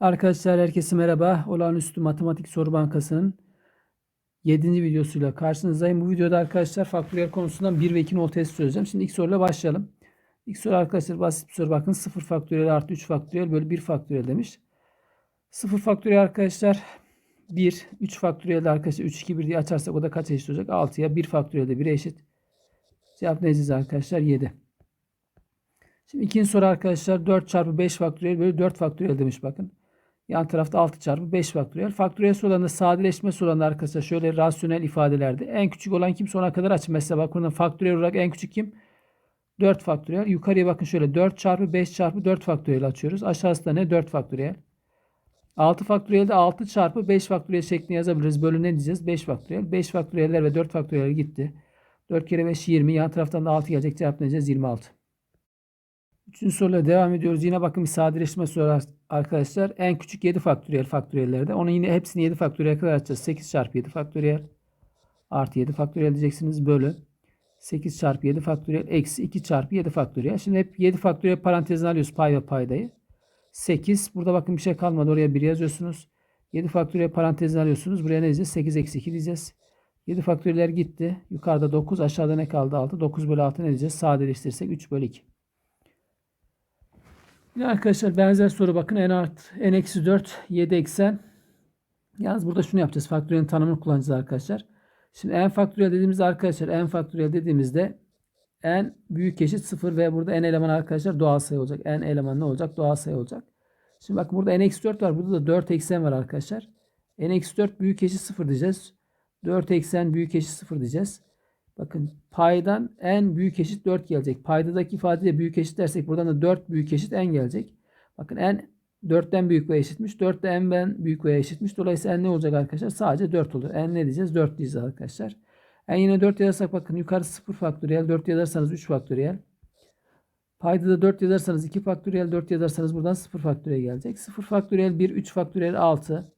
Arkadaşlar herkese merhaba. Olağanüstü Matematik Soru Bankası'nın 7. videosuyla karşınızdayım. Bu videoda arkadaşlar faktöriyel konusundan 1 ve 2 nol testi çözeceğim. Şimdi ilk soruyla başlayalım. İlk soru arkadaşlar basit bir soru. Bakın 0 faktöriyel artı 3 faktöriyel bölü 1 faktöriyel demiş. 0 faktöriyel arkadaşlar 1. 3 faktöriyel de arkadaşlar 3, 2, 1 diye açarsak o da kaç eşit olacak? 6'ya 1 faktöriyel de 1'e eşit. Cevap ne diyeceğiz arkadaşlar? 7. Şimdi ikinci soru arkadaşlar 4 çarpı 5 faktöriyel bölü 4 faktöriyel demiş bakın. Yan tarafta 6 çarpı 5 faktöriyel. Faktöriyel sorularında sadeleşme sorularında arkadaşlar şöyle rasyonel ifadelerde en küçük olan kim sona kadar açın. Mesela bak burada faktöriyel olarak en küçük kim? 4 faktöriyel. Yukarıya bakın şöyle 4 çarpı 5 çarpı 4 faktöriyel açıyoruz. Aşağısı da ne? 4 faktöriyel. 6 faktöriyelde 6 çarpı 5 faktöriyel şeklinde yazabiliriz. Bölü ne diyeceğiz? 5 faktöriyel. 5 faktöriyeller ve 4 faktöriyel gitti. 4 kere 5 20. Yan taraftan da 6 gelecek. Cevap ne diyeceğiz? 26. Üçüncü soruyla devam ediyoruz. Yine bakın bir sadeleşme soru arkadaşlar. En küçük 7 faktöriyel faktöriyellerde. Onu yine hepsini 7 faktöriyel kadar açacağız. 8 çarpı 7 faktöriyel artı 7 faktöriyel diyeceksiniz. Bölü 8 çarpı 7 faktöriyel eksi 2 çarpı 7 faktöriyel. Şimdi hep 7 faktöriyel parantezine alıyoruz pay ve paydayı. 8. Burada bakın bir şey kalmadı. Oraya 1 yazıyorsunuz. 7 faktöriyel parantezine alıyorsunuz. Buraya ne diyeceğiz? 8 eksi 2 diyeceğiz. 7 faktöriyeller gitti. Yukarıda 9. Aşağıda ne kaldı? 6. 9 bölü 6 ne diyeceğiz? Sadeleştirirsek 3 bölü 2. Yine arkadaşlar benzer soru bakın n art n eksi 4 7 eksen. Yalnız burada şunu yapacağız. Faktöriyelin tanımını kullanacağız arkadaşlar. Şimdi n faktöriyel dediğimizde arkadaşlar n faktöriyel dediğimizde n büyük eşit 0 ve burada n eleman arkadaşlar doğal sayı olacak. n eleman ne olacak? Doğal sayı olacak. Şimdi bakın burada n eksi 4 var. Burada da 4 eksen var arkadaşlar. n eksi 4 büyük eşit 0 diyeceğiz. 4 eksen büyük eşit 0 diyeceğiz. Bakın paydan n büyük eşit 4 gelecek. Paydadaki ifadeye büyük eşit dersek buradan da 4 büyük eşit n gelecek. Bakın n 4'ten büyük ve eşitmiş. 4 de n'den büyük ve eşitmiş. Dolayısıyla n ne olacak arkadaşlar? Sadece 4 olur. n ne diyeceğiz? 4 diyeceğiz arkadaşlar. n yine 4 yazarsak bakın yukarı 0 faktöriyel. 4 yazarsanız 3 faktöriyel. Payda da 4 yazarsanız 2 faktöriyel. 4 yazarsanız buradan 0 faktöriyel gelecek. 0 faktöriyel 1, 3 faktöriyel 6.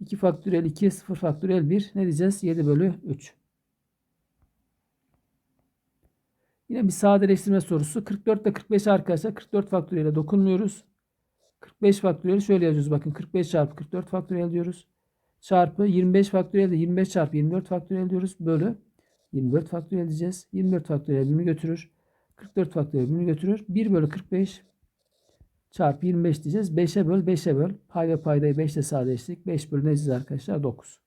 2 faktöriyel 2, 0 faktöriyel 1. Ne diyeceğiz? 7 bölü 3. Yine bir sadeleştirme sorusu. 44 ile 45 arkadaşlar 44 faktöriyele dokunmuyoruz. 45 faktöriyel şöyle yazıyoruz. Bakın 45 çarpı 44 faktöriyel diyoruz. Çarpı 25 faktöriyel de 25 çarpı 24 faktöriyel diyoruz. Bölü 24 faktöriyel diyeceğiz. 24 faktöriyel birbirini götürür. 44 faktöriyel birbirini götürür. 1 bölü 45 çarpı 25 diyeceğiz. 5'e böl 5'e böl. Pay ve paydayı 5 ile sadeleştirdik. 5 bölü ne diyeceğiz arkadaşlar? 9.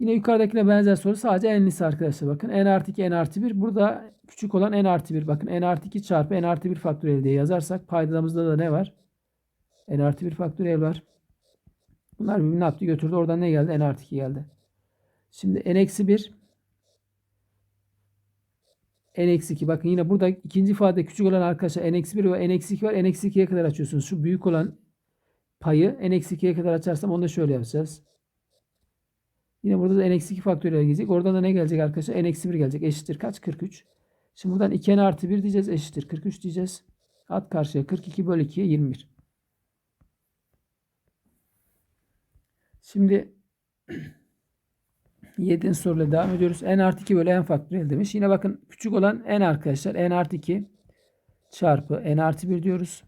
Yine yukarıdakine benzer soru sadece n'lisi arkadaşlar. Bakın n artı 2 n artı 1. Burada küçük olan n artı 1. Bakın n artı 2 çarpı n artı 1 faktöriyel diye yazarsak paydamızda da ne var? n artı 1 faktöriyel var. Bunlar birbirini ne götürdü. Oradan ne geldi? n artı 2 geldi. Şimdi n eksi 1 n eksi 2. Bakın yine burada ikinci ifade küçük olan arkadaşlar n eksi 1 ve n eksi 2 var. n eksi 2'ye kadar açıyorsunuz. Şu büyük olan payı n eksi 2'ye kadar açarsam onu da şöyle yapacağız. Yine burada da n-2 faktöriyel gelecek. Oradan da ne gelecek arkadaşlar? n-1 gelecek. Eşittir kaç? 43. Şimdi buradan 2n artı 1 diyeceğiz. Eşittir 43 diyeceğiz. At karşıya 42 bölü 2'ye 21. Şimdi 7. soruyla devam ediyoruz. n artı 2 bölü n faktöriyel demiş. Yine bakın küçük olan n arkadaşlar. n artı 2 çarpı n artı 1 diyoruz.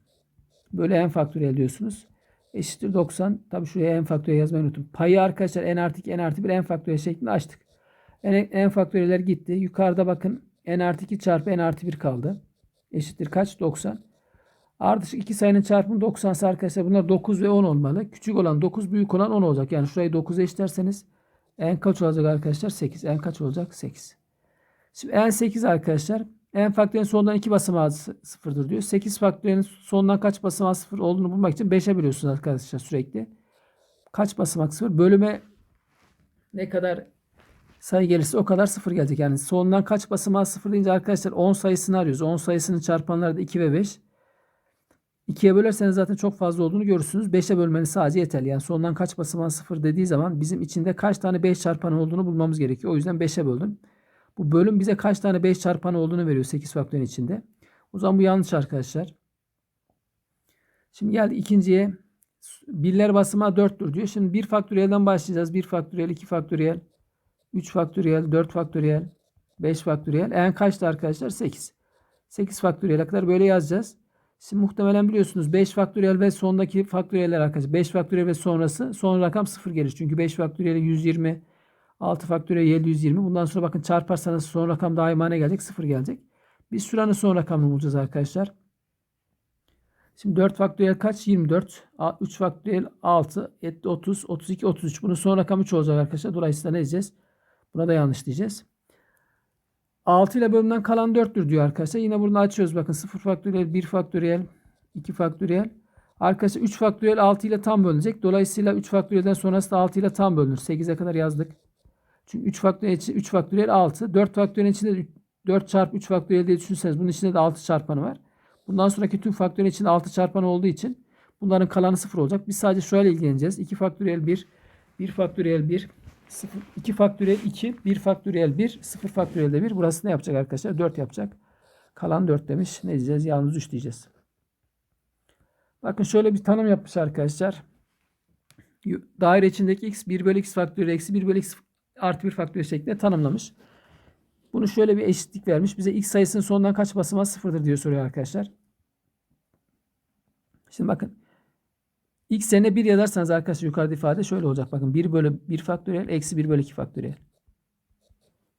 Bölü n faktöriyel diyorsunuz eşittir 90. Tabii şuraya n faktöriyel yazmayı unuttum. Payı arkadaşlar n artı 2 n artı 1 n faktöriyel şeklinde açtık. N, n faktöriyeller gitti. Yukarıda bakın n artı 2 çarpı n artı 1 kaldı. Eşittir kaç? 90. Ardışık iki sayının çarpımı 90 ise arkadaşlar bunlar 9 ve 10 olmalı. Küçük olan 9 büyük olan 10 olacak. Yani şurayı 9'a eşitlerseniz n kaç olacak arkadaşlar? 8. n kaç olacak? 8. Şimdi n 8 arkadaşlar n faktörün sonundan 2 basamağı sıfırdır diyor. 8 faktörün sonundan kaç basamağı sıfır olduğunu bulmak için 5'e bölüyorsunuz arkadaşlar sürekli. Kaç basamak sıfır? Bölüme ne kadar sayı gelirse o kadar sıfır gelecek. Yani sonundan kaç basamağı sıfır deyince arkadaşlar 10 sayısını arıyoruz. 10 sayısının çarpanları da 2 ve 5. 2'ye bölerseniz zaten çok fazla olduğunu görürsünüz. 5'e bölmeniz sadece yeterli. Yani sonundan kaç basamağı sıfır dediği zaman bizim içinde kaç tane 5 çarpanı olduğunu bulmamız gerekiyor. O yüzden 5'e böldüm. Bu bölüm bize kaç tane 5 çarpanı olduğunu veriyor 8 faktörün içinde. O zaman bu yanlış arkadaşlar. Şimdi geldik ikinciye. Birler basamağı 4'tür diyor. Şimdi 1 faktöriyelden başlayacağız. 1 faktöriyel, 2 faktöriyel, 3 faktöriyel, 4 faktöriyel, 5 faktöriyel. En kaçtı arkadaşlar? 8. 8 faktöriyele kadar böyle yazacağız. Şimdi muhtemelen biliyorsunuz 5 faktöriyel ve sondaki faktöriyeller arkadaşlar. 5 faktöriyel ve sonrası son rakam 0 gelir. Çünkü 5 faktöriyel 120, 6 faktöriyel 720. Bundan sonra bakın çarparsanız son rakam daima ne gelecek? 0 gelecek. Biz şuranın son rakamını bulacağız arkadaşlar. Şimdi 4 faktöriyel kaç? 24. 3 faktöriyel 6. Etti 30. 32, 33. Bunun son rakamı 3 olacak arkadaşlar. Dolayısıyla ne diyeceğiz? Buna da yanlış diyeceğiz. 6 ile bölümden kalan 4'tür diyor arkadaşlar. Yine bunu açıyoruz. Bakın 0 faktöriyel, 1 faktöriyel, 2 faktöriyel. Arkadaşlar 3 faktöriyel 6 ile tam bölünecek. Dolayısıyla 3 faktöriyelden sonrası da 6 ile tam bölünür. 8'e kadar yazdık. Çünkü 3 faktöriyel, 3 faktöriyel 6. 4 faktöriyel içinde 4 çarpı 3 faktöriyel diye düşünürseniz bunun içinde de 6 çarpanı var. Bundan sonraki tüm faktöriyel içinde 6 çarpanı olduğu için bunların kalanı 0 olacak. Biz sadece şöyle ilgileneceğiz. 2 faktöriyel 1, 1 faktöriyel 1, 0, 2 faktöriyel 2, 1 faktöriyel 1, 0 faktöriyel de 1. Burası ne yapacak arkadaşlar? 4 yapacak. Kalan 4 demiş. Ne diyeceğiz? Yalnız 3 diyeceğiz. Bakın şöyle bir tanım yapmış arkadaşlar. Daire içindeki x 1 bölü x faktöriyel eksi 1 bölü x artı 1 faktöriyel şeklinde tanımlamış. Bunu şöyle bir eşitlik vermiş. Bize x sayısının sonundan kaç basamağı sıfırdır diyor soruyor arkadaşlar. Şimdi bakın. X yerine 1 yazarsanız arkadaşlar yukarıda ifade şöyle olacak. Bakın 1 bölü 1 faktöriyel eksi 1 bölü 2 faktöriyel.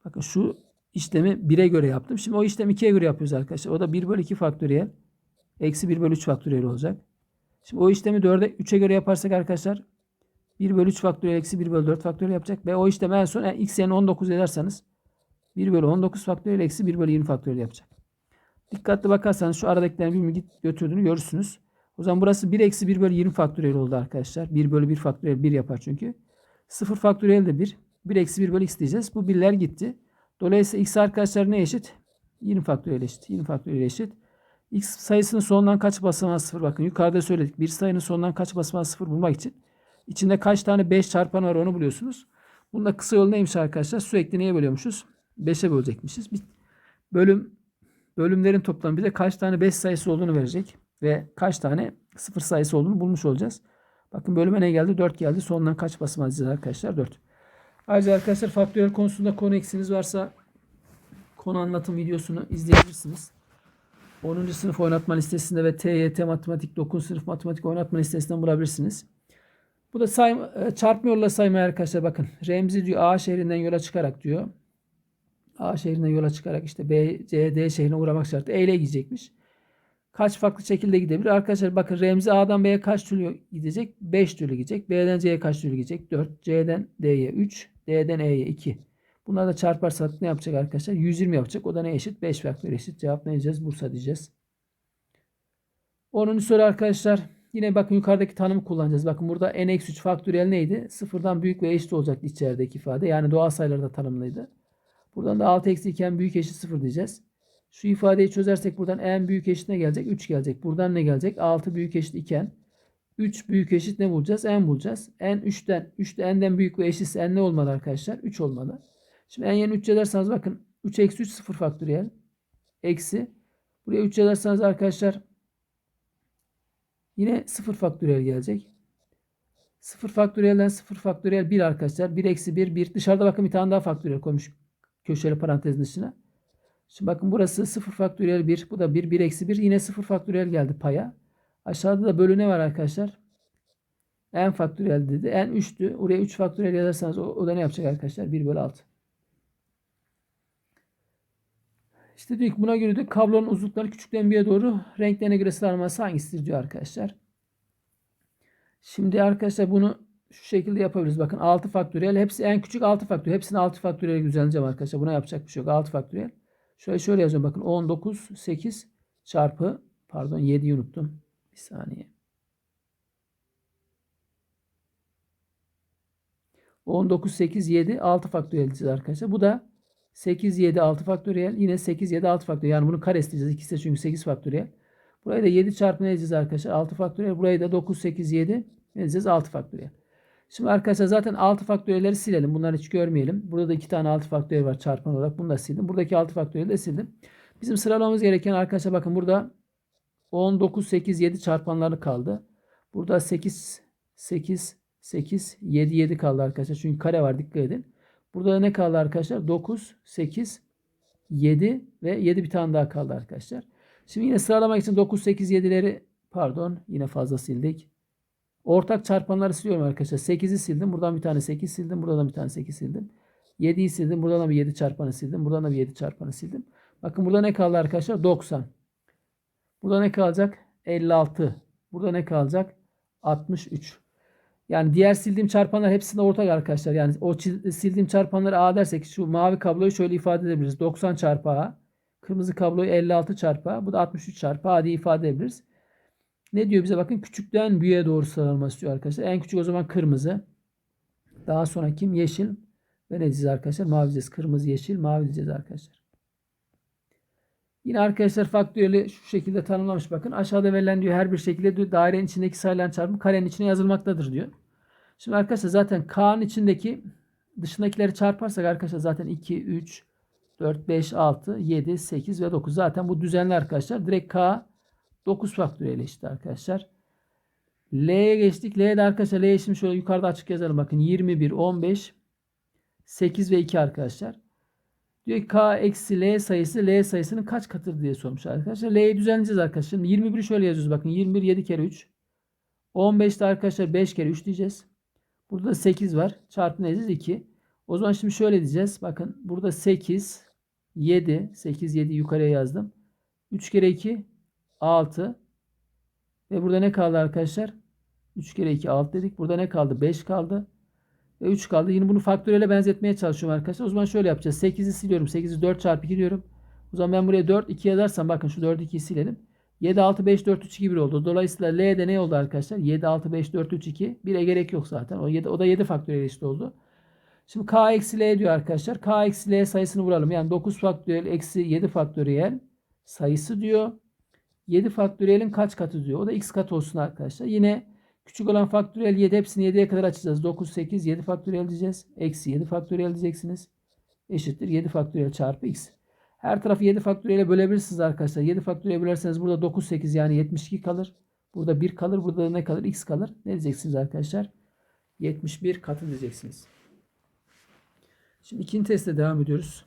Bakın şu işlemi 1'e göre yaptım. Şimdi o işlemi 2'ye göre yapıyoruz arkadaşlar. O da 1 bölü 2 faktöriyel eksi 1 bölü 3 faktöriyel olacak. Şimdi o işlemi 4'e 3'e göre yaparsak arkadaşlar 1 bölü 3 faktöriyel eksi 1 bölü 4 faktöriyel yapacak. Ve o işlemi en son yani x yerine 19 yazarsanız 1 bölü 19 faktöriyel eksi 1 bölü 20 faktöriyel yapacak. Dikkatli bakarsanız şu aradakilerin birbirini git götürdüğünü görürsünüz. O zaman burası 1 eksi 1 bölü 20 faktöriyel oldu arkadaşlar. 1 bölü 1 faktöriyel 1 yapar çünkü. 0 faktöriyel de 1. 1 eksi 1 bölü x diyeceğiz. Bu birler gitti. Dolayısıyla x arkadaşlar ne eşit? 20 faktöriyel eşit. 20 faktöriyel eşit. x sayısının sonundan kaç basamağı 0? Bakın yukarıda söyledik. Bir sayının sonundan kaç basamağı 0 bulmak için. İçinde kaç tane 5 çarpan var onu buluyorsunuz. Bunda kısa yol neymiş arkadaşlar? Sürekli neye bölüyormuşuz? 5'e bölecekmişiz. Bir bölüm bölümlerin toplamı bize kaç tane 5 sayısı olduğunu verecek ve kaç tane 0 sayısı olduğunu bulmuş olacağız. Bakın bölüme ne geldi? 4 geldi. Sonundan kaç basamağı diyeceğiz arkadaşlar? 4. Ayrıca arkadaşlar faktöriyel konusunda konu eksiniz varsa konu anlatım videosunu izleyebilirsiniz. 10. sınıf oynatma listesinde ve TYT matematik 9. sınıf matematik oynatma listesinden bulabilirsiniz. Bu da sayma, çarpma yolla saymaya arkadaşlar bakın. Remzi diyor A şehrinden yola çıkarak diyor. A şehrinden yola çıkarak işte B, C, D şehrine uğramak şartı E ile gidecekmiş. Kaç farklı şekilde gidebilir? Arkadaşlar bakın Remzi A'dan B'ye kaç türlü gidecek? 5 türlü gidecek. B'den C'ye kaç türlü gidecek? 4. C'den D'ye 3. D'den E'ye 2. Bunları da çarparsak ne yapacak arkadaşlar? 120 yapacak. O da ne eşit? 5 faktör eşit. Cevap ne diyeceğiz? Bursa diyeceğiz. 10. soru arkadaşlar. Yine bakın yukarıdaki tanımı kullanacağız. Bakın burada n-3 faktöriyel neydi? Sıfırdan büyük ve eşit olacaktı içerideki ifade. Yani doğal sayılarda tanımlıydı. Buradan da 6 eksi iken büyük eşit 0 diyeceğiz. Şu ifadeyi çözersek buradan n büyük eşit ne gelecek? 3 gelecek. Buradan ne gelecek? 6 büyük eşit iken 3 büyük eşit ne bulacağız? n bulacağız. n 3'ten 3 de n'den büyük ve eşitse n ne olmalı arkadaşlar? 3 olmalı. Şimdi n yerine 3 yazarsanız bakın 3 eksi 3 0 faktöriyel. Eksi. Buraya 3 yazarsanız arkadaşlar yine 0 faktöriyel gelecek. 0 faktöriyelden 0 faktöriyel 1 arkadaşlar. 1 eksi 1 1. Dışarıda bakın bir tane daha faktöriyel koymuş köşeli parantezin içine. Şimdi bakın burası 0 faktöriyel 1. Bu da 1. 1 eksi 1. Yine 0 faktöriyel geldi paya. Aşağıda da bölü ne var arkadaşlar? n faktöriyel dedi. n 3'tü. Oraya 3 faktöriyel yazarsanız o, o da ne yapacak arkadaşlar? 1 bölü 6. İşte diyor ki buna göre de kablonun uzunlukları küçükten bir'e doğru renklerine göre sıralaması hangisidir diyor arkadaşlar. Şimdi arkadaşlar bunu şu şekilde yapabiliriz. Bakın 6 faktöriyel. Hepsi en küçük 6 faktöriyel. Hepsini 6 faktöriyel düzenleyeceğim arkadaşlar. Buna yapacak bir şey yok. 6 faktöriyel. Şöyle şöyle yazıyorum. Bakın 19 8 çarpı pardon 7'yi unuttum. Bir saniye. 19 8 7 6 faktöriyel arkadaşlar. Bu da 8 7 6 faktöriyel. Yine 8 7 6 faktöriyel. Yani bunu karesi diyeceğiz. İkisi de çünkü 8 faktöriyel. Burayı da 7 çarpı ne diyeceğiz arkadaşlar? 6 faktöriyel. Burayı da 9 8 7 ne diyeceğiz? 6 faktöriyel. Şimdi arkadaşlar zaten 6 faktöriyelleri silelim. Bunları hiç görmeyelim. Burada da 2 tane 6 faktöriyel var çarpan olarak. Bunu da sildim. Buradaki 6 faktöriyeli de sildim. Bizim sıralamamız gereken arkadaşlar bakın burada 19, 8, 7 çarpanları kaldı. Burada 8, 8, 8, 7, 7 kaldı arkadaşlar. Çünkü kare var dikkat edin. Burada da ne kaldı arkadaşlar? 9, 8, 7 ve 7 bir tane daha kaldı arkadaşlar. Şimdi yine sıralamak için 9, 8, 7'leri pardon yine fazla sildik. Ortak çarpanları siliyorum arkadaşlar. 8'i sildim. Buradan bir tane 8 sildim. Buradan bir tane 8 sildim. 7'yi sildim. Buradan da bir 7 çarpanı sildim. Buradan da bir 7 çarpanı sildim. Bakın burada ne kaldı arkadaşlar? 90. Burada ne kalacak? 56. Burada ne kalacak? 63. Yani diğer sildiğim çarpanlar hepsinde ortak arkadaşlar. Yani o sildiğim çarpanları A dersek şu mavi kabloyu şöyle ifade edebiliriz. 90 çarpı A. Kırmızı kabloyu 56 çarpı A. Bu da 63 çarpı A diye ifade edebiliriz. Ne diyor bize bakın küçükten büyüğe doğru sıralaması istiyor arkadaşlar. En küçük o zaman kırmızı. Daha sonra kim? Yeşil. Ve ne diyeceğiz arkadaşlar? Mavi diyeceğiz. Kırmızı, yeşil, mavi diyeceğiz arkadaşlar. Yine arkadaşlar faktöriyeli şu şekilde tanımlamış bakın. Aşağıda verilen diyor her bir şekilde diyor, dairenin içindeki sayılan çarpım karenin içine yazılmaktadır diyor. Şimdi arkadaşlar zaten K'nın içindeki dışındakileri çarparsak arkadaşlar zaten 2, 3, 4, 5, 6, 7, 8 ve 9. Zaten bu düzenli arkadaşlar. Direkt K 9 faktöriyel eşit arkadaşlar. L'ye geçtik. L'de arkadaşlar L'ye şimdi şöyle yukarıda açık yazalım. Bakın 21, 15, 8 ve 2 arkadaşlar. Diyor ki K eksi L sayısı L sayısının kaç katıdır diye sormuş arkadaşlar. L'yi düzenleyeceğiz arkadaşlar. Şimdi 21'i şöyle yazıyoruz. Bakın 21 7 kere 3. 15'te arkadaşlar 5 kere 3 diyeceğiz. Burada da 8 var. Çarpı ne diyeceğiz? 2. O zaman şimdi şöyle diyeceğiz. Bakın burada 8, 7, 8, 7 yukarıya yazdım. 3 kere 2, 6. Ve burada ne kaldı arkadaşlar? 3 kere 2, 6 dedik. Burada ne kaldı? 5 kaldı. Ve 3 kaldı. Yine bunu faktöriyele benzetmeye çalışıyorum arkadaşlar. O zaman şöyle yapacağız. 8'i siliyorum. 8'i 4 çarpı 2 diyorum. O zaman ben buraya 4, 2 yazarsam bakın şu 4, 2'yi silelim. 7, 6, 5, 4, 3, 2, 1 oldu. Dolayısıyla L'de ne oldu arkadaşlar? 7, 6, 5, 4, 3, 2. 1'e gerek yok zaten. O, 7, o da 7 faktöriyel eşit oldu. Şimdi K eksi L diyor arkadaşlar. K eksi L sayısını vuralım. Yani 9 faktöriyel eksi 7 faktöriyel sayısı diyor. 7 faktöriyelin kaç katı diyor. O da x kat olsun arkadaşlar. Yine küçük olan faktöriyel 7 hepsini 7'ye kadar açacağız. 9, 8, 7 faktöriyel diyeceğiz. Eksi 7 faktöriyel diyeceksiniz. Eşittir 7 faktöriyel çarpı x. Her tarafı 7 faktöriyele bölebilirsiniz arkadaşlar. 7 faktöriyele bölerseniz burada 9, 8 yani 72 kalır. Burada 1 kalır. Burada da ne kalır? X kalır. Ne diyeceksiniz arkadaşlar? 71 katı diyeceksiniz. Şimdi ikinci testle devam ediyoruz.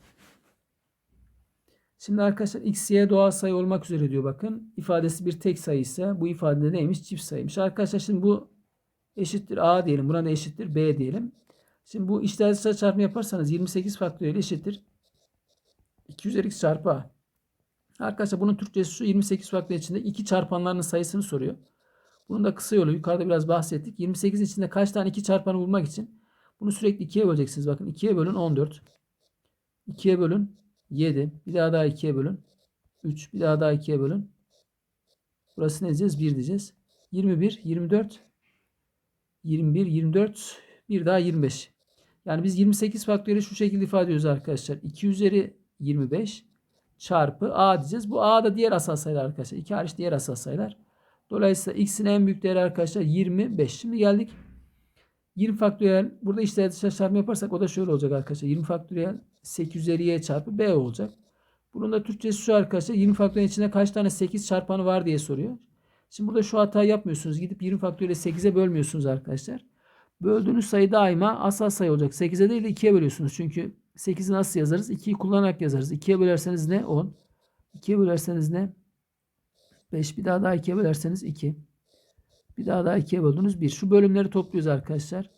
Şimdi arkadaşlar x, y doğal sayı olmak üzere diyor bakın. İfadesi bir tek sayı ise bu ifade neymiş? Çift sayıymış. Arkadaşlar şimdi bu eşittir a diyelim. Buna da eşittir b diyelim. Şimdi bu işler dışarı çarpımı yaparsanız 28 faktöriyel eşittir. 2 üzeri x çarpı a. Arkadaşlar bunun Türkçesi şu 28 faktöriyel içinde iki çarpanlarının sayısını soruyor. Bunun da kısa yolu yukarıda biraz bahsettik. 28'in içinde kaç tane iki çarpanı bulmak için bunu sürekli 2'ye böleceksiniz. Bakın 2'ye bölün 14. 2'ye bölün 7. Bir daha daha 2'ye bölün. 3. Bir daha daha 2'ye bölün. Burası ne diyeceğiz? 1 diyeceğiz. 21, 24, 21, 24, bir daha 25. Yani biz 28 faktöriyeli şu şekilde ifade ediyoruz arkadaşlar. 2 üzeri 25 çarpı a diyeceğiz. Bu a da diğer asal sayılar arkadaşlar. 2 hariç diğer asal sayılar. Dolayısıyla x'in en büyük değeri arkadaşlar 25. Şimdi geldik 20 faktöriyel burada işte dışarı çarpma yaparsak o da şöyle olacak arkadaşlar. 20 faktöriyel 8 üzeri y çarpı b olacak. Bunun da Türkçesi şu arkadaşlar. 20 faktöriyel içinde kaç tane 8 çarpanı var diye soruyor. Şimdi burada şu hatayı yapmıyorsunuz. Gidip 20 faktöriyel 8'e bölmüyorsunuz arkadaşlar. Böldüğünüz sayı daima asal sayı olacak. 8'e değil de 2'ye bölüyorsunuz. Çünkü 8'i nasıl yazarız? 2'yi kullanarak yazarız. 2'ye bölerseniz ne? 10. 2'ye bölerseniz ne? 5. Bir daha daha 2'ye bölerseniz 2. Bir daha daha 2'ye böldünüz 1. Şu bölümleri topluyoruz arkadaşlar.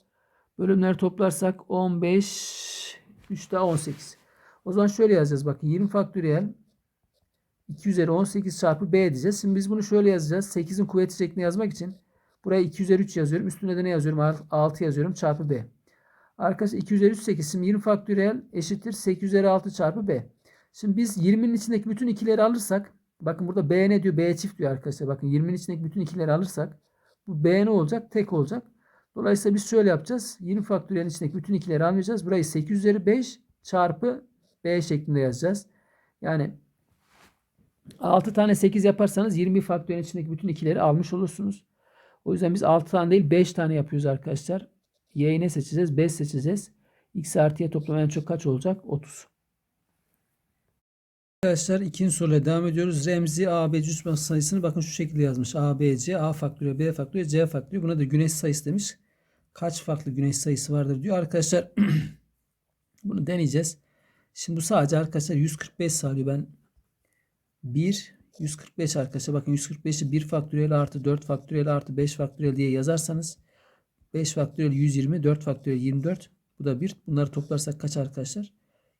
Bölümleri toplarsak 15, 3 daha 18. O zaman şöyle yazacağız. Bakın 20 faktöriyel 2 üzeri 18 çarpı b diyeceğiz. Şimdi biz bunu şöyle yazacağız. 8'in kuvveti şeklinde yazmak için buraya 2 üzeri 3 yazıyorum. Üstüne de ne yazıyorum? 6 yazıyorum çarpı b. Arkadaşlar 2 üzeri 3 8. Şimdi 20 faktöriyel eşittir 8 üzeri 6 çarpı b. Şimdi biz 20'nin içindeki bütün ikileri alırsak bakın burada b ne diyor? b çift diyor arkadaşlar. Bakın 20'nin içindeki bütün ikileri alırsak bu b ne olacak? Tek olacak. Dolayısıyla biz şöyle yapacağız. 20 faktöriyelin içindeki bütün ikileri almayacağız. Burayı 8 üzeri 5 çarpı b şeklinde yazacağız. Yani 6 tane 8 yaparsanız 20 faktöriyelin içindeki bütün ikileri almış olursunuz. O yüzden biz 6 tane değil 5 tane yapıyoruz arkadaşlar. Y'yi ne seçeceğiz? 5 seçeceğiz. X artı Y toplamı en çok kaç olacak? 30. Arkadaşlar ikinci soruyla devam ediyoruz. Remzi A, B cüz sayısını bakın şu şekilde yazmış. A, B, C, A faktöriyel, B faktöriyel, C faktöriyel. Buna da güneş sayısı demiş. Kaç farklı güneş sayısı vardır diyor. Arkadaşlar bunu deneyeceğiz. Şimdi bu sadece arkadaşlar 145 sağlıyor. Ben 1, 145 arkadaşlar. Bakın 145'i 1 faktöriyel artı 4 faktöriyel artı 5 faktöriyel diye yazarsanız 5 faktöriyel 120, 4 faktöriyel 24. Bu da 1. Bunları toplarsak kaç arkadaşlar?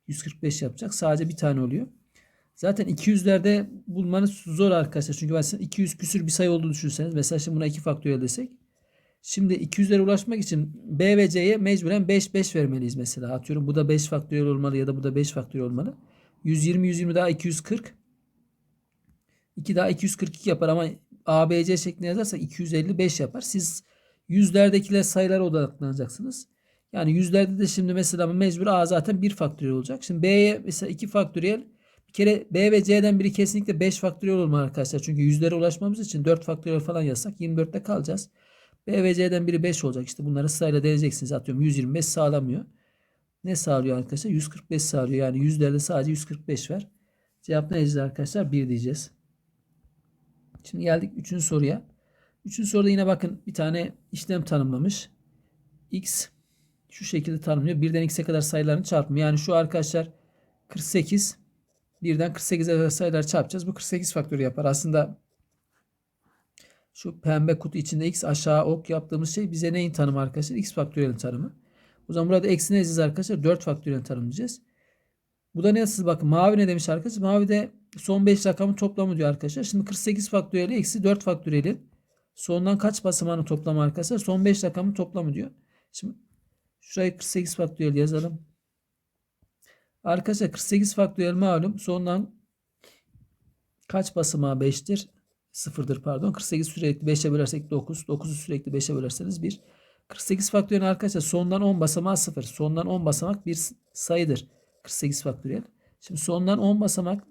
145 yapacak. Sadece bir tane oluyor. Zaten 200'lerde bulmanız zor arkadaşlar. Çünkü mesela 200 küsür bir sayı olduğunu düşünseniz. Mesela şimdi buna 2 faktöriyel desek. Şimdi 200'lere ulaşmak için B ve C'ye mecburen 5 5 vermeliyiz mesela. Atıyorum bu da 5 faktöriyel olmalı ya da bu da 5 faktöriyel olmalı. 120 120 daha 240. 2 daha 242 yapar ama ABC şeklinde yazarsak 255 yapar. Siz yüzlerdekiler sayılara odaklanacaksınız. Yani yüzlerde de şimdi mesela mecbur A zaten 1 faktöriyel olacak. Şimdi B'ye mesela 2 faktöriyel bir kere B ve C'den biri kesinlikle 5 faktöriyel olmalı arkadaşlar. Çünkü yüzlere ulaşmamız için 4 faktöriyel falan yazsak 24'te kalacağız. B ve C'den biri 5 olacak. İşte bunları sırayla deneyeceksiniz. Atıyorum 125 sağlamıyor. Ne sağlıyor arkadaşlar? 145 sağlıyor. Yani yüzlerde sadece 145 var. Cevap ne diyeceğiz arkadaşlar? 1 diyeceğiz. Şimdi geldik 3. soruya. 3. soruda yine bakın bir tane işlem tanımlamış. X şu şekilde tanımlıyor. Birden x'e kadar sayıların çarpımı. Yani şu arkadaşlar 48 birden 48'e kadar sayılar çarpacağız. Bu 48 faktörü yapar. Aslında şu pembe kutu içinde x aşağı ok yaptığımız şey bize neyin tanımı arkadaşlar? x faktöriyelin tanımı. O zaman burada eksi ne diyeceğiz arkadaşlar? 4 faktöriyelin tanımlayacağız. Bu da nasıl bakın mavi ne demiş arkadaşlar? Mavi de son 5 rakamın toplamı diyor arkadaşlar. Şimdi 48 faktöriyeli eksi 4 faktöriyelin sondan kaç basamağının toplamı arkadaşlar? Son 5 rakamın toplamı diyor. Şimdi şurayı 48 faktöriyel yazalım. Arkadaşlar 48 faktöriyel malum sondan kaç basamağı 5'tir? Sıfırdır pardon. 48 sürekli 5'e bölersek 9. 9'u sürekli 5'e bölerseniz 1. 48 faktöriyel arkadaşlar sondan 10 basamağı 0. Sondan 10 basamak bir sayıdır. 48 faktöriyel. Şimdi sondan 10 basamak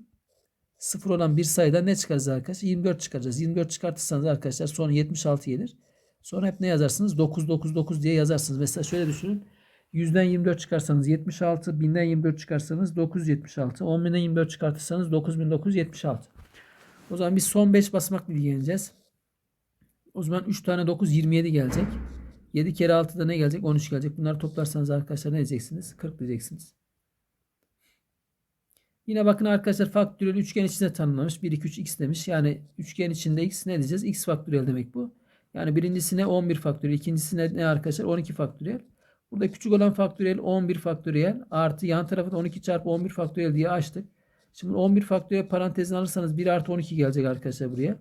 0 olan bir sayıdan ne çıkaracağız arkadaşlar? 24 çıkaracağız. 24 çıkartırsanız arkadaşlar son 76 gelir. Sonra hep ne yazarsınız? 9 9 9 diye yazarsınız. Mesela şöyle düşünün. 100'den 24 çıkarsanız 76, 1000'den 24 çıkarsanız 976, 10.000'den 24 çıkartırsanız 9976. O zaman biz son 5 basamak bilgi yeneceğiz. O zaman 3 tane 9 27 gelecek. 7 kere 6'da ne gelecek? 13 gelecek. Bunları toplarsanız arkadaşlar ne diyeceksiniz? 40 diyeceksiniz. Yine bakın arkadaşlar faktöriyel üçgen içinde tanımlamış. 1, 2, 3 x demiş. Yani üçgen içinde x ne diyeceğiz? x faktöriyel demek bu. Yani birincisine 11 faktöriyel. ikincisine ne arkadaşlar? 12 faktöriyel. Burada küçük olan faktöriyel 11 faktöriyel artı yan tarafı da 12 çarpı 11 faktöriyel diye açtık. Şimdi 11 faktöriyel parantezine alırsanız 1 artı 12 gelecek arkadaşlar buraya.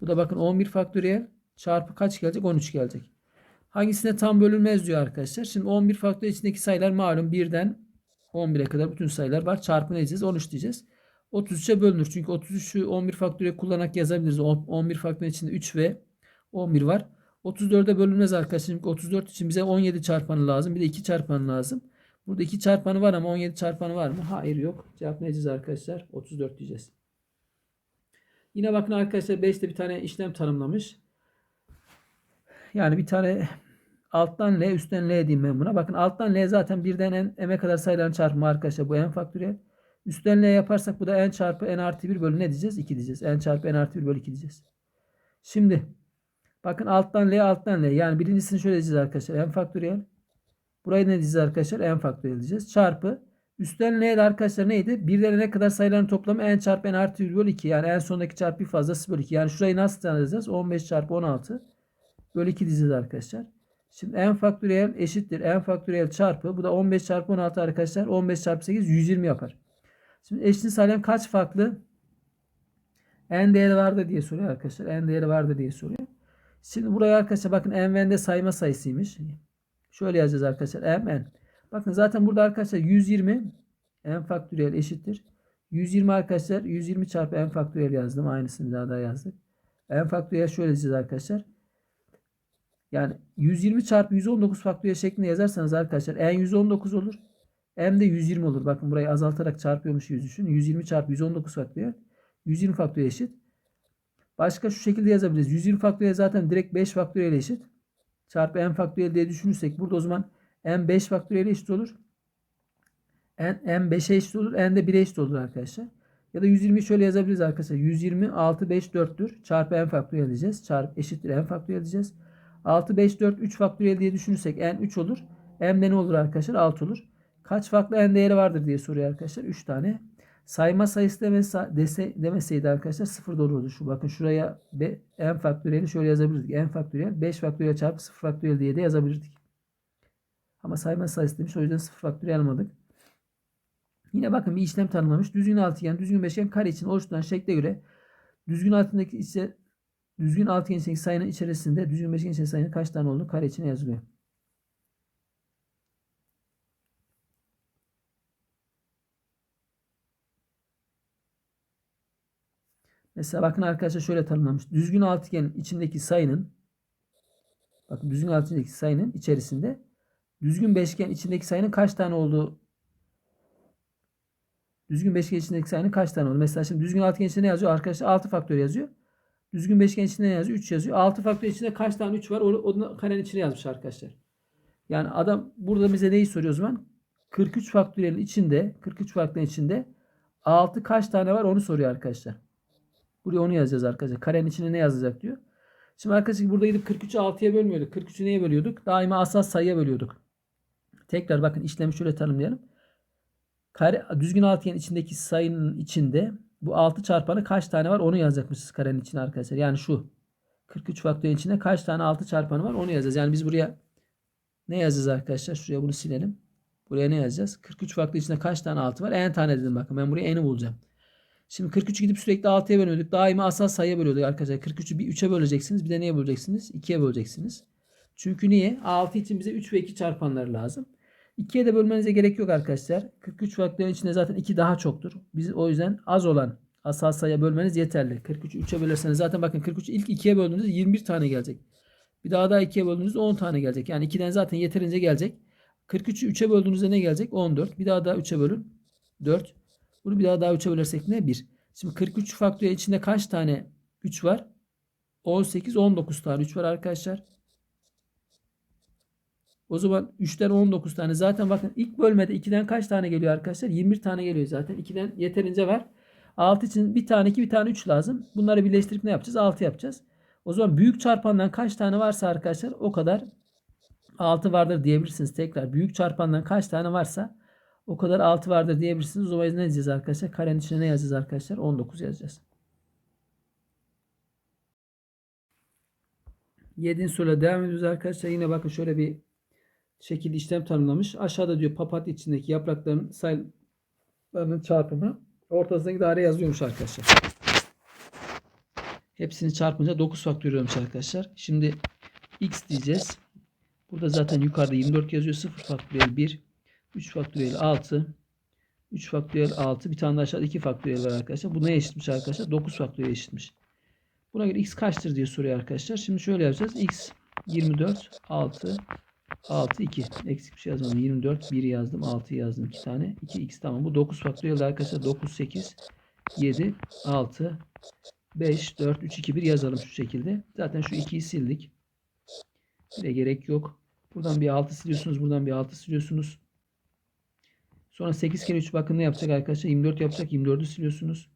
Bu da bakın 11 faktöriyel çarpı kaç gelecek? 13 gelecek. Hangisine tam bölünmez diyor arkadaşlar. Şimdi 11 faktöriyel içindeki sayılar malum 1'den 11'e kadar bütün sayılar var. Çarpı ne diyeceğiz? 13 diyeceğiz. 33'e bölünür. Çünkü 33'ü 11 faktöriyel kullanarak yazabiliriz. 11 faktöriyel içinde 3 ve 11 var. 34'e bölünmez arkadaşlar. Çünkü 34 için bize 17 çarpanı lazım. Bir de 2 çarpanı lazım. Burada 2 çarpanı var ama 17 çarpanı var mı? Hayır yok. Cevap ne diyeceğiz arkadaşlar? 34 diyeceğiz. Yine bakın arkadaşlar 5'te bir tane işlem tanımlamış. Yani bir tane alttan L üstten L diyeyim ben buna. Bakın alttan L zaten birden n'e kadar sayıların çarpımı arkadaşlar. Bu n faktöriyel. Üstten L yaparsak bu da n çarpı n artı 1 bölü ne diyeceğiz? 2 diyeceğiz. n çarpı n artı 1 bölü 2 diyeceğiz. Şimdi bakın alttan L alttan L. Yani birincisini şöyle diyeceğiz arkadaşlar. n faktöriyel. Burayı ne diyeceğiz arkadaşlar? n faktöriyel diyeceğiz. Çarpı üstten L de arkadaşlar neydi? Birden ne kadar sayıların toplamı n çarpı n artı 1 bölü 2. Yani en sondaki çarpı bir fazlası bölü 2. Yani şurayı nasıl yazacağız? 15 çarpı 16 bölü 2 diyeceğiz arkadaşlar. Şimdi n faktöriyel eşittir n faktöriyel çarpı bu da 15 çarpı 16 arkadaşlar 15 çarpı 8 120 yapar. Şimdi eşit alem kaç farklı n değeri vardır diye soruyor arkadaşlar. n değeri vardır diye soruyor. Şimdi buraya arkadaşlar bakın n ve n de sayma sayısıymış. Şöyle yazacağız arkadaşlar m n. Bakın zaten burada arkadaşlar 120 n faktöriyel eşittir. 120 arkadaşlar 120 çarpı n faktöriyel yazdım. Aynısını daha da yazdık. n faktöriyel şöyle yazacağız arkadaşlar. Yani 120 çarpı 119 faktöriyel şeklinde yazarsanız arkadaşlar n 119 olur. m de 120 olur. Bakın burayı azaltarak çarpıyormuş 100 düşün. 120 çarpı 119 faktöriyel 120 faktöriyel eşit. Başka şu şekilde yazabiliriz. 120 faktöriyel zaten direkt 5 faktöriyel eşit. Çarpı n faktöriyel diye düşünürsek burada o zaman n 5 faktöriyel eşit olur. n, n 5'e eşit olur. n de 1'e eşit olur arkadaşlar. Ya da 120 şöyle yazabiliriz arkadaşlar. 120 6 5 4'tür. Çarpı n faktöriyel diyeceğiz. Çarpı eşittir n faktöriyel diyeceğiz. 6, 5, 4, 3 faktöriyel diye düşünürsek n 3 olur. m de ne olur arkadaşlar? 6 olur. Kaç farklı n değeri vardır diye soruyor arkadaşlar. 3 tane. Sayma sayısı demese, dese, demeseydi arkadaşlar sıfır doğruydu şu. Bakın şuraya b, n faktöriyeli şöyle yazabilirdik. n faktöriyel 5 faktöriyel çarpı 0 faktöriyel diye de yazabilirdik. Ama sayma sayısı demiş. O yüzden 0 faktöriyel almadık. Yine bakın bir işlem tanımlamış. Düzgün altıgen, düzgün beşgen kare için oluşturulan şekle göre düzgün altındaki içe, düzgün altıgen içindeki sayının içerisinde düzgün beşgen içindeki sayının kaç tane olduğunu kare içine yazılıyor. Mesela bakın arkadaşlar şöyle tanımlamış. Düzgün altıgenin içindeki sayının bakın düzgün altıgendeki sayının içerisinde düzgün beşgen içindeki sayının kaç tane olduğu düzgün beşgen içindeki sayının kaç tane olduğu. Mesela şimdi düzgün altıgen içinde ne yazıyor? Arkadaşlar 6 faktör yazıyor. Düzgün beşgen içinde ne yazıyor? 3 yazıyor. 6 faktör içinde kaç tane 3 var? Onu karenin içine yazmış arkadaşlar. Yani adam burada bize neyi soruyor o zaman? 43 faktöriyelin içinde 43 faktöriyelin içinde 6 kaç tane var onu soruyor arkadaşlar. Buraya onu yazacağız arkadaşlar. Karenin içine ne yazacak diyor. Şimdi arkadaşlar burada gidip 43'ü 6'ya bölmüyorduk. 43'ü neye bölüyorduk? Daima asal sayıya bölüyorduk. Tekrar bakın işlemi şöyle tanımlayalım. Kare, düzgün altıgen içindeki sayının içinde bu 6 çarpanı kaç tane var onu yazacakmışız karenin içine arkadaşlar. Yani şu 43 faktörün içinde kaç tane 6 çarpanı var onu yazacağız. Yani biz buraya ne yazacağız arkadaşlar? Şuraya bunu silelim. Buraya ne yazacağız? 43 faktör içinde kaç tane 6 var? n tane dedim bakın. Ben buraya n'i bulacağım. Şimdi 43'ü gidip sürekli 6'ya bölüyorduk. Daima asal sayıya bölüyorduk arkadaşlar. 43'ü bir 3'e böleceksiniz. Bir de neye böleceksiniz? 2'ye böleceksiniz. Çünkü niye? 6 için bize 3 ve 2 çarpanları lazım. 2'ye de bölmenize gerek yok arkadaşlar. 43 faktörün içinde zaten 2 daha çoktur. Biz o yüzden az olan asal sayıya bölmeniz yeterli. 43'ü 3'e bölerseniz zaten bakın 43'ü ilk 2'ye böldüğünüzde 21 tane gelecek. Bir daha daha 2'ye böldüğünüzde 10 tane gelecek. Yani 2'den zaten yeterince gelecek. 43'ü 3'e böldüğünüzde ne gelecek? 14. Bir daha daha 3'e bölün. 4. Bunu bir daha daha 3'e bölersek ne? 1. Şimdi 43 faktöriyel içinde kaç tane 3 var? 18, 19 tane 3 var arkadaşlar. O zaman 3'ten 19 tane. Zaten bakın ilk bölmede 2'den kaç tane geliyor arkadaşlar? 21 tane geliyor zaten. 2'den yeterince var. 6 için bir tane 2 bir tane 3 lazım. Bunları birleştirip ne yapacağız? 6 yapacağız. O zaman büyük çarpandan kaç tane varsa arkadaşlar o kadar 6 vardır diyebilirsiniz. Tekrar büyük çarpandan kaç tane varsa o kadar 6 vardır diyebilirsiniz. O zaman ne diyeceğiz arkadaşlar? Karenin içine ne yazacağız arkadaşlar? 19 yazacağız. 7. soruyla devam ediyoruz arkadaşlar. Yine bakın şöyle bir şekilde işlem tanımlamış. Aşağıda diyor papatya içindeki yaprakların sayılarının çarpımı ortasındaki daire yazıyormuş arkadaşlar. Hepsini çarpınca 9 faktör olmuş arkadaşlar. Şimdi x diyeceğiz. Burada zaten yukarıda 24 yazıyor. 0 faktöriyel 1. 3 faktöriyel 6. 3 faktöriyel 6. Bir tane de aşağıda 2 faktöriyel var arkadaşlar. Bu neye eşitmiş arkadaşlar? 9 faktöriyel eşitmiş. Buna göre x kaçtır diye soruyor arkadaşlar. Şimdi şöyle yapacağız. x 24 6 6 2. Eksik bir şey yazmadım. 24 1 yazdım. 6 yazdım. 2 tane. 2 x tamam. Bu 9 faktöriyel arkadaşlar. 9 8 7 6 5 4 3 2 1 yazalım şu şekilde. Zaten şu 2'yi sildik. Bile gerek yok. Buradan bir 6 siliyorsunuz. Buradan bir 6 siliyorsunuz. Sonra 8 kere 3 bakın ne yapacak arkadaşlar? 24 yapacak. 24'ü siliyorsunuz.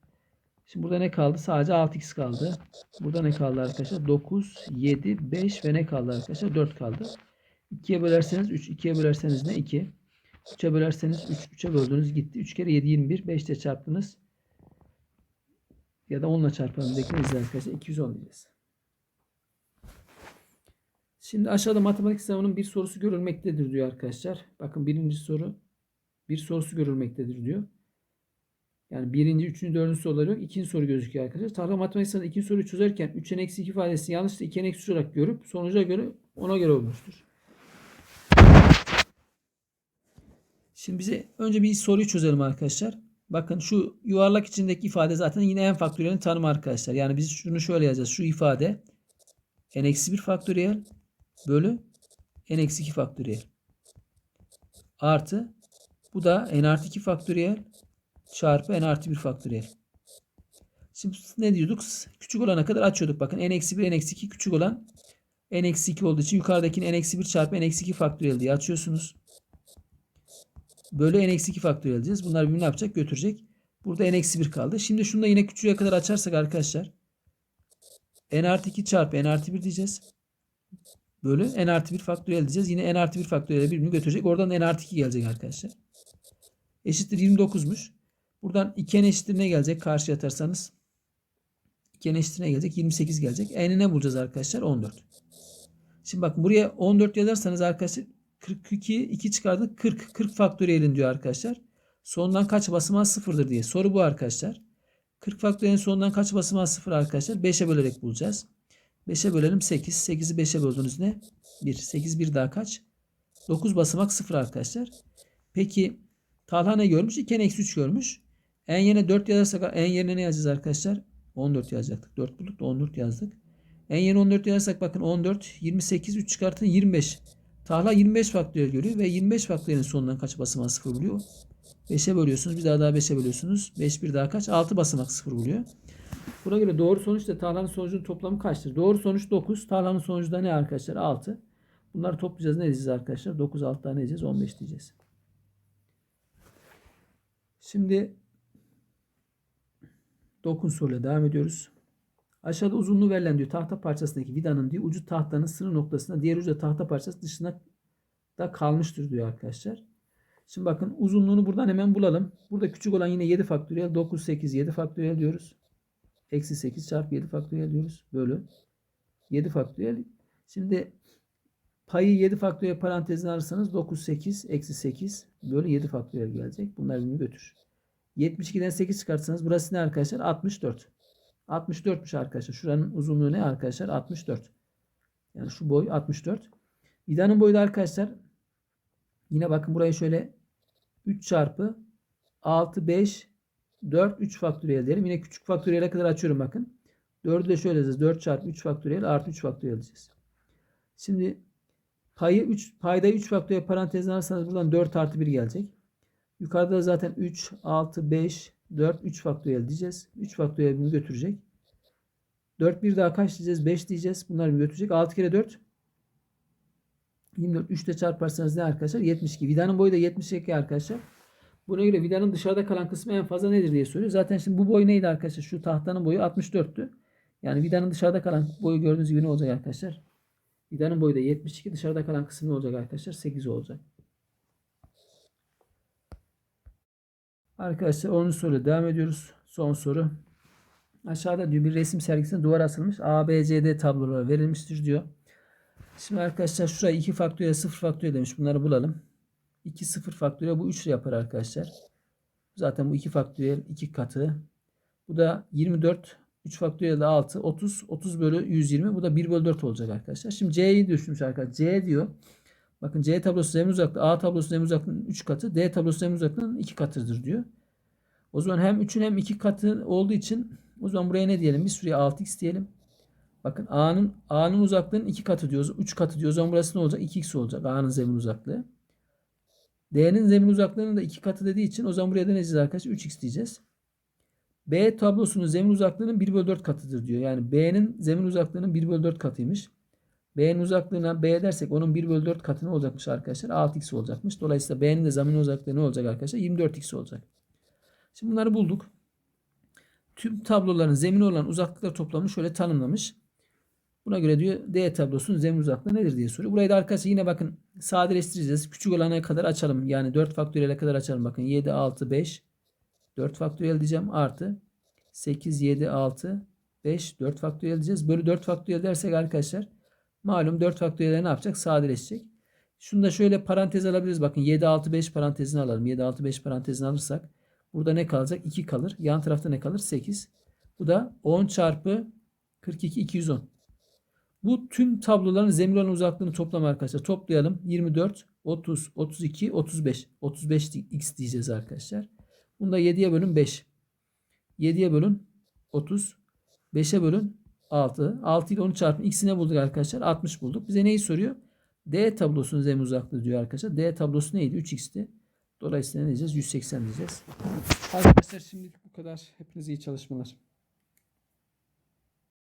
Şimdi burada ne kaldı? Sadece 6x kaldı. Burada ne kaldı arkadaşlar? 9, 7, 5 ve ne kaldı arkadaşlar? 4 kaldı. 2'ye bölerseniz 3, 2'ye bölerseniz ne? 2. 3'e bölerseniz 3, 3'e böldünüz gitti. 3 kere 7, 21. 5 ile çarptınız. Ya da 10 ile çarpalım. Bekleriz arkadaşlar. 210 diyeceğiz. Şimdi aşağıda matematik sınavının bir sorusu görülmektedir diyor arkadaşlar. Bakın birinci soru bir sorusu görülmektedir diyor. Yani birinci, üçüncü, dördüncü soruları yok. İkinci soru gözüküyor arkadaşlar. Tahta matematik sınavında ikinci soruyu çözerken 3'en eksi 2 ifadesini yanlışla 2'en eksi 3 olarak görüp sonuca göre ona göre olmuştur. Şimdi bize önce bir soruyu çözelim arkadaşlar. Bakın şu yuvarlak içindeki ifade zaten yine en faktöriyelin tanımı arkadaşlar. Yani biz şunu şöyle yazacağız. Şu ifade n eksi 1 faktöriyel bölü n eksi 2 faktöriyel artı bu da n artı 2 faktöriyel çarpı n artı 1 faktöriyel. Şimdi ne diyorduk? Küçük olana kadar açıyorduk. Bakın n eksi 1 n eksi 2 küçük olan n eksi 2 olduğu için yukarıdakini n eksi 1 çarpı n eksi 2 faktöriyel diye açıyorsunuz. Bölü n eksi 2 faktöriyel diyeceğiz. Bunlar birbirini ne yapacak? Götürecek. Burada n eksi 1 kaldı. Şimdi şunu da yine küçüğe kadar açarsak arkadaşlar n artı 2 çarpı n artı 1 diyeceğiz. Bölü n artı 1 faktöriyel diyeceğiz. Yine n artı 1 faktöriyel birbirini götürecek. Oradan n artı 2 gelecek arkadaşlar. Eşittir 29'muş. Buradan 2 n eşittir ne gelecek? Karşı atarsanız. 2 n eşittir ne gelecek? 28 gelecek. N'ini ne bulacağız arkadaşlar? 14. Şimdi bak buraya 14 yazarsanız arkadaşlar 42 2 çıkardık 40. 40 faktöriyelin diyor arkadaşlar. Sondan kaç basamağı sıfırdır diye. Soru bu arkadaşlar. 40 faktöriyelin sonundan kaç basamağı sıfır arkadaşlar? 5'e bölerek bulacağız. 5'e bölelim 8. 8'i 5'e böldüğünüz ne? 1. 8 bir daha kaç? 9 basamak 0 arkadaşlar. Peki Talha ne görmüş? 2 eksi 3 görmüş. En yerine 4 yazarsak en yerine ne yazacağız arkadaşlar? 14 yazacaktık. 4 bulduk da 14 yazdık. En yerine 14 yazarsak bakın 14, 28, 3 çıkartın 25. Tahla 25 faktöriyel görüyor ve 25 faktöriyelin sonundan kaç basamağı 0 buluyor? 5'e bölüyorsunuz. Bir daha daha 5'e bölüyorsunuz. 5 bir daha kaç? 6 basamak 0 buluyor. Buna göre doğru sonuç da Talha'nın sonucunun toplamı kaçtır? Doğru sonuç 9. Talha'nın sonucu da ne arkadaşlar? 6. Bunları toplayacağız. Ne diyeceğiz arkadaşlar? 9 6 tane diyeceğiz? 15 diyeceğiz. Şimdi 9 soruyla devam ediyoruz. Aşağıda uzunluğu verilen diyor tahta parçasındaki vidanın diyor ucu tahtanın sınır noktasında diğer ucu da tahta parçası dışında da kalmıştır diyor arkadaşlar. Şimdi bakın uzunluğunu buradan hemen bulalım. Burada küçük olan yine 7 faktöriyel 9 8 7 faktöriyel diyoruz. Eksi 8 çarpı 7 faktöriyel diyoruz. Bölü 7 faktöriyel. Şimdi payı 7 faktöriyel parantezine alırsanız 9 8 eksi 8 bölü 7 faktöriyel gelecek. Bunlar birbirini götür. 72'den 8 çıkartsanız burası ne arkadaşlar? 64. 64'müş arkadaşlar. Şuranın uzunluğu ne arkadaşlar? 64. Yani şu boy 64. Vidanın boyu da arkadaşlar yine bakın burayı şöyle 3 çarpı 6 5 4 3 faktöriyel derim. Yine küçük faktöriyele kadar açıyorum bakın. 4'ü de şöyle yazacağız. 4 çarpı 3 faktöriyel artı 3 faktöriyel diyeceğiz. Şimdi payı 3 payda 3 faktöriyel parantezine alırsanız buradan 4 artı 1 gelecek. Yukarıda zaten 3 6 5 4 3 faktöriyel diyeceğiz. 3 faktöriyel bunu götürecek. 4 bir daha kaç diyeceğiz? 5 diyeceğiz. Bunlar bunu götürecek. 6 kere 4 24 3 ile çarparsanız ne arkadaşlar? 72. Vidanın boyu da 72 arkadaşlar. Buna göre vidanın dışarıda kalan kısmı en fazla nedir diye soruyor. Zaten şimdi bu boy neydi arkadaşlar? Şu tahtanın boyu 64'tü. Yani vidanın dışarıda kalan boyu gördüğünüz gibi ne olacak arkadaşlar? Vidanın boyu da 72. Dışarıda kalan kısmı ne olacak arkadaşlar? 8 olacak. Arkadaşlar 10. soruyla devam ediyoruz. Son soru. Aşağıda diyor bir resim sergisine duvar asılmış. A, B, C, D tabloları verilmiştir diyor. Şimdi arkadaşlar şuraya 2 faktöriyel 0 faktöriyel demiş. Bunları bulalım. 2 0 faktöriyel bu 3 yapar arkadaşlar. Zaten bu 2 faktöriyel 2 katı. Bu da 24 3 faktöriyel de 6 30 30 bölü 120 bu da 1 bölü 4 olacak arkadaşlar. Şimdi C'yi düşünmüş arkadaşlar. C diyor. Bakın C tablosu zemin uzaklığı A tablosu zemin uzaklığının 3 katı D tablosu zemin uzaklığının 2 katıdır diyor. O zaman hem 3'ün hem 2 katı olduğu için o zaman buraya ne diyelim? Bir süreye 6x diyelim. Bakın A'nın A'nın uzaklığının 2 katı diyoruz. 3 katı diyoruz. O zaman burası ne olacak? 2x olacak. A'nın zemin uzaklığı. D'nin zemin uzaklığının da 2 katı dediği için o zaman buraya da ne diyeceğiz arkadaşlar? 3x diyeceğiz. B tablosunun zemin uzaklığının 1 bölü 4 katıdır diyor. Yani B'nin zemin uzaklığının 1 bölü 4 katıymış. B'nin uzaklığına B dersek onun 1 bölü 4 katı ne olacakmış arkadaşlar? 6x olacakmış. Dolayısıyla B'nin de zemin uzaklığı ne olacak arkadaşlar? 24x olacak. Şimdi bunları bulduk. Tüm tabloların zemini olan uzaklıklar toplamını şöyle tanımlamış. Buna göre diyor D tablosunun zemin uzaklığı nedir diye soruyor. Burayı da arkadaşlar yine bakın sadeleştireceğiz. Küçük olana kadar açalım. Yani 4 faktöriyele kadar açalım. Bakın 7, 6, 5. 4 faktöriyel diyeceğim. Artı 8, 7, 6, 5. 4 faktöriyel diyeceğiz. Bölü 4 faktöriyel dersek arkadaşlar malum 4 faktöriyel ne yapacak? Sadeleşecek. Şunu da şöyle parantez alabiliriz. Bakın 7, 6, 5 parantezini alalım. 7, 6, 5 parantezini alırsak burada ne kalacak? 2 kalır. Yan tarafta ne kalır? 8. Bu da 10 çarpı 42, 210. Bu tüm tabloların zemin olan uzaklığını toplam arkadaşlar. Toplayalım. 24, 30, 32, 35. 35 x diyeceğiz arkadaşlar. Bunu da 7'ye bölün 5. 7'ye bölün 30. 5'e bölün 6. 6 ile 10 çarpın. X'ine bulduk arkadaşlar. 60 bulduk. Bize neyi soruyor? D tablosunun zemin uzaklığı diyor arkadaşlar. D tablosu neydi? 3x'ti. Dolayısıyla ne diyeceğiz? 180 diyeceğiz. Arkadaşlar şimdilik bu kadar. Hepinize iyi çalışmalar.